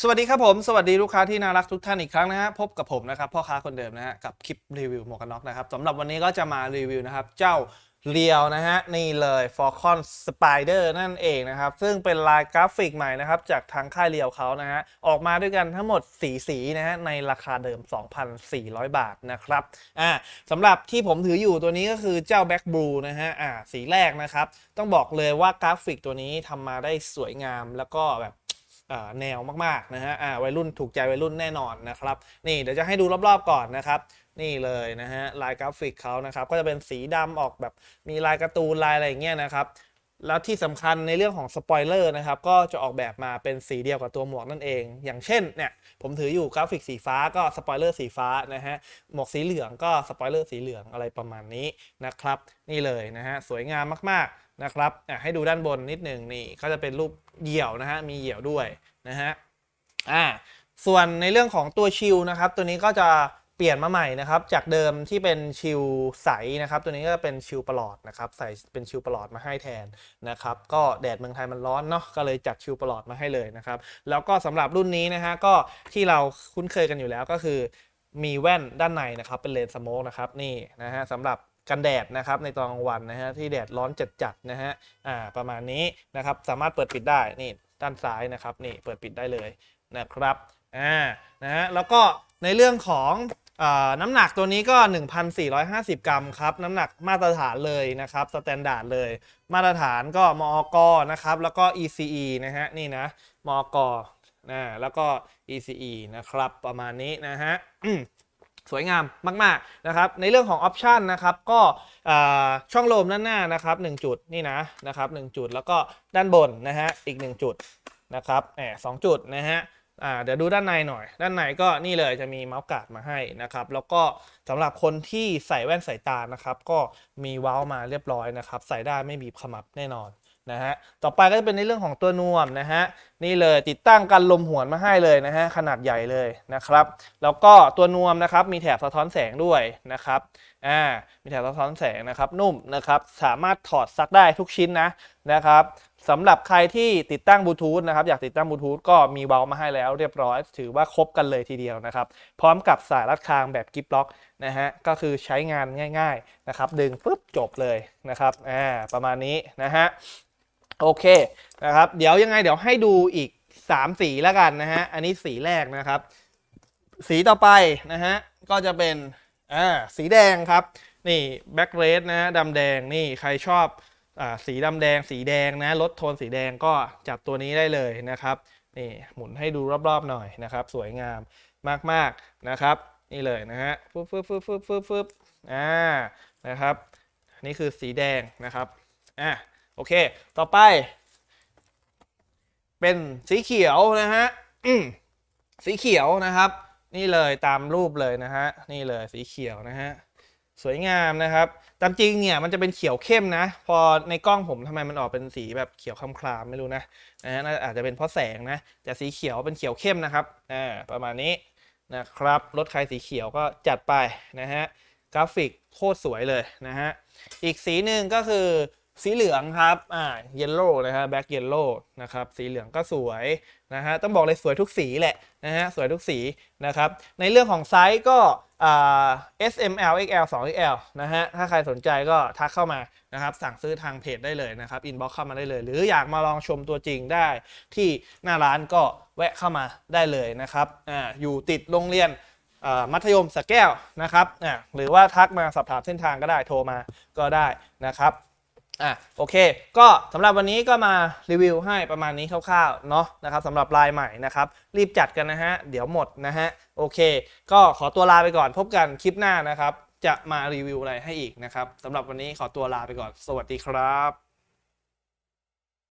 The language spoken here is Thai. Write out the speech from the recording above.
สวัสดีครับผม สวัสดีลูกค้าที่น่ารักทุกท่านอีกครั้งนะฮะพบกับผมนะครับพ่อค้าคนเดิมนะฮะกับคลิปรีวิวหมวกกันน็อกนะครับสำหรับวันนี้ก็จะมารีวิวนะครับเจ้าเรียวนะฮะนี่เลย Falcon Spider นั่นเองนะครับ ซึ่งเป็นลายกราฟิกใหม่นะครับจากทางค่ายเรียวเขานะฮะออกมาด้วยกันทั้งหมด4สีนะฮะในราคาเดิม 2,400 บาทนะครับอ่าสำหรับที่ผมถืออยู่ตัวนี้ก็คือเจ้า Back Blue นะฮะอ่าสีแรกนะครับ ต้องบอกเลยว่ากราฟิกตัวนี้ทำมาได้สวยงามแล้วก็แบบ แนวมากๆนะฮะอ่าวัยรุ่นถูกใจวัยรุ่นแน่นอนนะครับ นี่เดี๋ยวจะให้ดูรอบๆก่อนนะครับ นี่เลยนะฮะลายกราฟิกเขานะครับ ก็จะเป็นสีดำออกแบบมีลายการ์ตูนลายอะไรอย่างเงี้ยนะครับ แล้วที่สำคัญในเรื่องของสปอยเลอร์นะครับ ก็จะออกแบบมาเป็นสีเดียวกับตัวหมวกนั่นเอง อย่างเช่นเนี่ยผมถืออยู่กราฟิกสีฟ้าก็สปอยเลอร์สีฟ้านะฮะหมวกสีเหลืองก็สปอยเลอร์สีเหลืองอะไรประมาณนี้นะครับ นี่เลยนะฮะสวยงามมากๆนะครับให้ดูด้านบนนิดหนึ่งนี่ก็จะเป็นรูปเหยี่ยวนะฮะมีเหยี่ยวด้วยนะฮะอ่าส่วนในเรื่องของตัวชิลนะครับ ตัวนี้ก็จะ ปลี่ยนมาใหม่นะครับ จากเดิมที่เป็นชิลใสนะครับ ตัวนี้ก็เป็นชิลปลอดนะครับ ใส่เป็นชิลปลอดมาให้แทนนะครับ ก็แดดเมืองไทยมันร้อนเนาะ ก็เลยจัดชิลปลอดมาให้เลยนะครับ แล้วก็สำหรับรุ่นนี้นะฮะ ก็ที่เราคุ้นเคยกันอยู่แล้วก็คือ มีแว่นด้านในนะครับ เป็นเลนส์สโมกนะครับ นี่นะฮะสำหรับกันแดดนะครับในตอนกลางวันนะฮะที่แดดร้อนจัดๆนะฮะ อ่า ประมาณนี้นะครับ สามารถเปิดปิดได้ นี่ด้านซ้ายนะครับ นี่เปิดปิดได้เลยนะครับ อ่า นะฮะ แล้วก็ในเรื่องของ น้ำหนักตัวนี้ก็ 1,450 กรัมครับ น้ำหนักมาตรฐานเลยนะครับสแตนดาร์ดเลย มาตรฐานก็มอกนะครับ แล้วก็ ECE นะฮะ นี่นะมอกนะแล้วก็ ECE นะครับ ประมาณนี้นะฮะสวยงามมาก ๆ นะครับ ในเรื่องของออปชันนะครับ ก็ช่องลมด้านหน้านะครับ 1 จุดนี่นะนะครับ1จุดแล้วก็ด้านบนนะฮะอีก 1 จุดนะครับแหมสองจุดนะฮะ อ่าเดี๋ยวดูด้านในหน่อย ด้านในก็นี่เลยจะมีเมาส์การ์ดมาให้นะครับ แล้วก็สำหรับคนที่ใส่แว่นสายตานะครับ ก็มีเว้าวมาเรียบร้อยนะครับ ใส่ได้ไม่มีขมับแน่นอนนะฮะ ต่อไปก็จะเป็นในเรื่องของตัวนวมนะฮะ นี่เลยติดตั้งกันลมหวนมาให้เลยนะฮะ ขนาดใหญ่เลยนะครับ แล้วก็ตัวนวมนะครับ มีแถบสะท้อนแสงด้วยนะครับ อ่า มีแถบสะท้อนแสงนะครับ นุ่มนะครับ สามารถถอดซักได้ทุกชิ้นนะนะครับ สำหรับใครที่ติดตั้งบลูทูธนะครับอยากติดตั้งบลูทูธก็มีเวาล์วมาให้แล้วเรียบร้อย ถือว่าครบกันเลยทีเดียวนะครับ พร้อมกับสายรัดคางแบบกิฟล็อกนะฮะก็คือใช้งานง่าย ๆนะครับ ดึงปุ๊บจบเลยนะครับอ่าประมาณนี้นะฮะโอเคนะครับ เดี๋ยวยังไงเดี๋ยวให้ดูอีก 3 สีแล้วกันนะฮะอันนี้สีแรกนะครับ สีต่อไปนะฮะก็จะเป็นอ่าสีแดงครับ นี่แบ็กเรดนะฮะดำแดงนี่ใครชอบ สีดำแดงสีแดงนะลดโทนสีแดงก็จับตัวนี้ได้เลยนะครับนี่หมุนให้ดูรอบๆหน่อยนะครับ สวยงามมากๆนะครับ นี่เลยนะฮะฟึบฟึบฟึบฟึบฟึบฟึบอ่านะครับนี่คือสีแดงนะครับอะโอเค ต่อไป เป็นสีเขียวนะฮะสีเขียวนะครับ นี่เลยตามรูปเลยนะฮะนี่เลยสีเขียวนะฮะ สวยงามนะครับ ตามจริงเนี่ยมันจะเป็นเขียวเข้มนะ พอในกล้องผมทำไมมันออกเป็นสีแบบเขียวคล้ำๆไม่รู้นะนะฮะน่าอาจจะเป็นเพราะแสงนะแต่สีเขียวเป็นเขียวเข้มนะครับอ่าประมาณนี้นะครับรถใครสีเขียวก็จัดไปนะฮะกราฟิกโคตรสวยเลยนะฮะอีกสีหนึ่งก็คือ สีเหลืองครับ อ่า เยลโล่นะฮะแบ็กเยลโล่นะครับ สีเหลืองก็สวยนะฮะ ต้องบอกเลยสวยทุกสีแหละนะฮะ สวยทุกสีนะครับ ในเรื่องของไซส์ก็อ่า S M L X L 2 X L นะฮะ ถ้าใครสนใจก็ทักเข้ามานะครับ สั่งซื้อทางเพจได้เลยนะครับ อินบ็อกซ์เข้ามาได้เลย หรืออยากมาลองชมตัวจริงได้ที่หน้าร้านก็แวะเข้ามาได้เลยนะครับ อ่า อยู่ติดโรงเรียนอ่ามัธยมสแก้วนะครับอ่าหรือว่าทักมาสอบถามเส้นทางก็ได้ โทรมาก็ได้นะครับ อะโอเค ก็สำหรับวันนี้ก็มารีวิวให้ประมาณนี้คร่าวๆเนาะนะครับสำหรับลายใหม่นะครับ รีบจัดกันนะฮะ เดี๋ยวหมดนะฮะ โอเค ก็ขอตัวลาไปก่อนพบกันคลิปหน้านะครับ จะมารีวิวอะไรให้อีกนะครับสำหรับวันนี้ขอตัวลาไปก่อน สวัสดีครับ